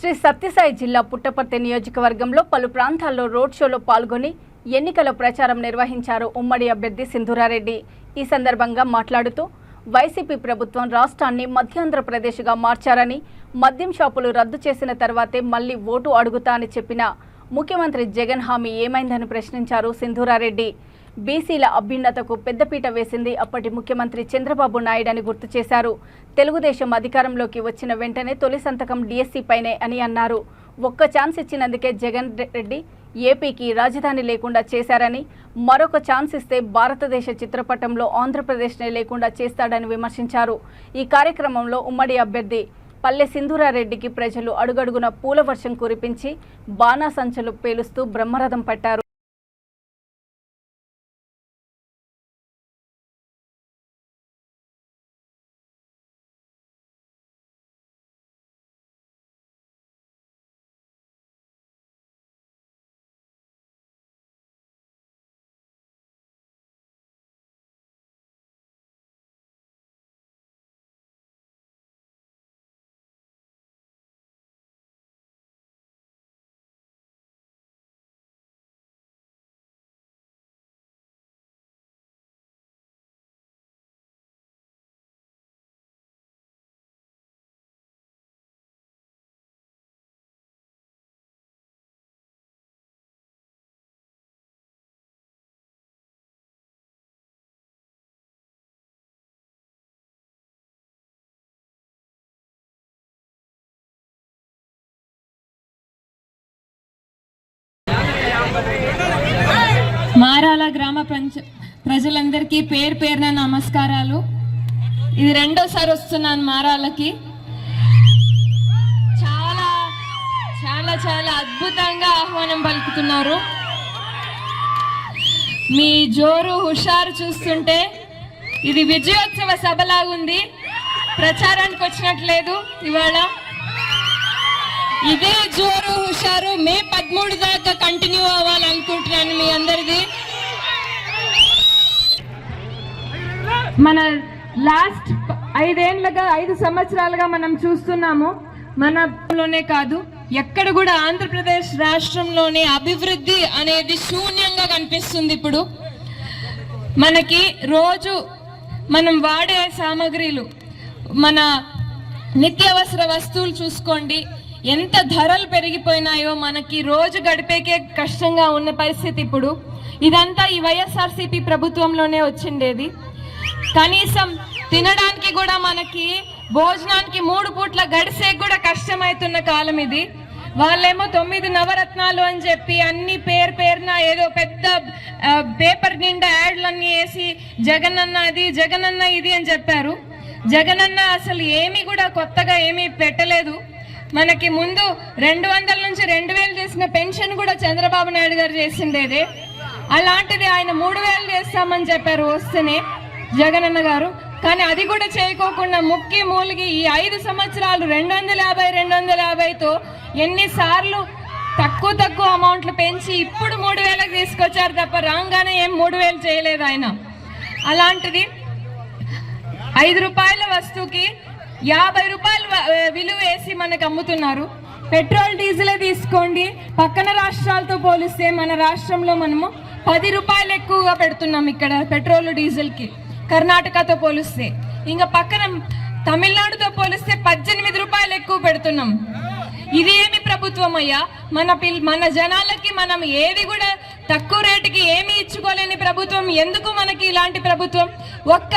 శ్రీ సత్యసాయి జిల్లా పుట్టపర్తి నియోజకవర్గంలో పలు ప్రాంతాల్లో రోడ్ షోలో పాల్గొని ఎన్నికల ప్రచారం నిర్వహించారు ఉమ్మడి అభ్యర్థి సింధురారెడ్డి. ఈ సందర్భంగా మాట్లాడుతూ వైసీపీ ప్రభుత్వం రాష్ట్రాన్ని మధ్యాంధ్రప్రదేశ్గా మార్చారని మద్యం షాపులు రద్దు చేసిన తర్వాతే మళ్ళీ ఓటు అడుగుతా అని చెప్పిన ముఖ్యమంత్రి జగన్ హామీ ఏమైందని ప్రశ్నించారు సింధూరారెడ్డి. బీసీల అభ్యున్నతకు పెద్దపీట వేసింది అప్పటి ముఖ్యమంత్రి చంద్రబాబు నాయుడని గుర్తు చేశారు. తెలుగుదేశం అధికారంలోకి వచ్చిన వెంటనే తొలి సంతకం డీఎస్సీ పైనే అని అన్నారు. ఒక్క ఛాన్స్ ఇచ్చినందుకే జగన్ రెడ్డి ఏపీకి రాజధాని లేకుండా చేశారని మరొక ఛాన్స్ ఇస్తే భారతదేశ చిత్రపటంలో ఆంధ్రప్రదేశ్నే లేకుండా చేస్తాడని విమర్శించారు. ఈ కార్యక్రమంలో ఉమ్మడి అభ్యర్థి పల్లె సింధూరారెడ్డికి ప్రజలు అడుగడుగున పూల వర్షం కురిపించి బాణాసంచలు పేలుస్తూ బ్రహ్మరథం పట్టారు. గ్రామ పంచ ప్రజలందరికీ పేరు పేరున నమస్కారాలు. ఇది రెండోసారి వస్తున్నాను మారాలకి చాలా చాలా చాలా అద్భుతంగా ఆహ్వానం పలుకుతున్నారు. మీ జోరు హుషారు చూస్తుంటే ఇది విజయోత్సవ సభలాగుంది. ప్రచారానికి వచ్చినట్లేదు ఇవాళ. ఇదే జోరు హుషారు మే పదమూడు దాకా కంటిన్యూ అవ్వాలనుకుంటున్నాను మీ అందరిది. మన లాస్ట్ ఐదేళ్ళుగా ఐదు సంవత్సరాలుగా మనం చూస్తున్నాము మనలోనే కాదు ఎక్కడ కూడా ఆంధ్రప్రదేశ్ రాష్ట్రంలోనే అభివృద్ధి అనేది శూన్యంగా కనిపిస్తుంది ఇప్పుడు. మనకి రోజు మనం వాడే సామాగ్రిలు మన నిత్యావసర వస్తువులు చూసుకోండి ఎంత ధరలు పెరిగిపోయినాయో మనకి రోజు గడిపేకే కష్టంగా ఉన్న పరిస్థితి ఇప్పుడు. ఇదంతా ఈ వైఎస్ఆర్సీపీ ప్రభుత్వంలోనే వచ్చిండేది. కనీసం తినడానికి కూడా మనకి భోజనానికి మూడు పూట్ల గడిసే కూడా కష్టమవుతున్న కాలం ఇది. వాళ్ళేమో తొమ్మిది నవరత్నాలు అని చెప్పి అన్ని పేరు పేరున ఏదో పెద్ద పేపర్ నిండా యాడ్లన్నీ వేసి జగనన్న అది జగనన్న ఇది అని చెప్పారు. జగనన్న అసలు ఏమీ కూడా కొత్తగా ఏమీ పెట్టలేదు. మనకి ముందు రెండు వందల నుంచి రెండు వేలు చేసిన పెన్షన్ కూడా చంద్రబాబు నాయుడు గారు చేసిండేదే. అలాంటిది ఆయన మూడు వేలు చేస్తామని చెప్పారు వస్తేనే. జగనన్న గారు. కానీ అది కూడా చేయకోకుండా ముక్కి మూలిగి ఈ ఐదు సంవత్సరాలు రెండు వందల యాభై రెండు వందల యాభైతో ఎన్నిసార్లు తక్కువ తక్కువ అమౌంట్లు పెంచి ఇప్పుడు మూడు వేలకు తీసుకొచ్చారు తప్ప రాగానే ఏం మూడు వేలు చేయలేదు ఆయన. అలాంటిది ఐదు రూపాయల వస్తువుకి యాభై రూపాయలు విలువ వేసి మనకు అమ్ముతున్నారు. పెట్రోల్ డీజిలే తీసుకోండి. పక్కన రాష్ట్రాలతో పోలిస్తే మన రాష్ట్రంలో మనము పది రూపాయలు ఎక్కువగా పెడుతున్నాం ఇక్కడ పెట్రోల్ డీజిల్కి. కర్ణాటకతో పోలిస్తే. ఇంకా పక్కన తమిళనాడుతో పోలిస్తే పద్దెనిమిది రూపాయలు ఎక్కువ పెడుతున్నాం. ఇది ఏమి ప్రభుత్వం అయ్యా? మన పిల్ మన జనాలకి మనం ఏది కూడా తక్కువ రేటుకి ఏమి ఇచ్చుకోలేని ప్రభుత్వం. ఎందుకు మనకి ఇలాంటి ప్రభుత్వం? ఒక్క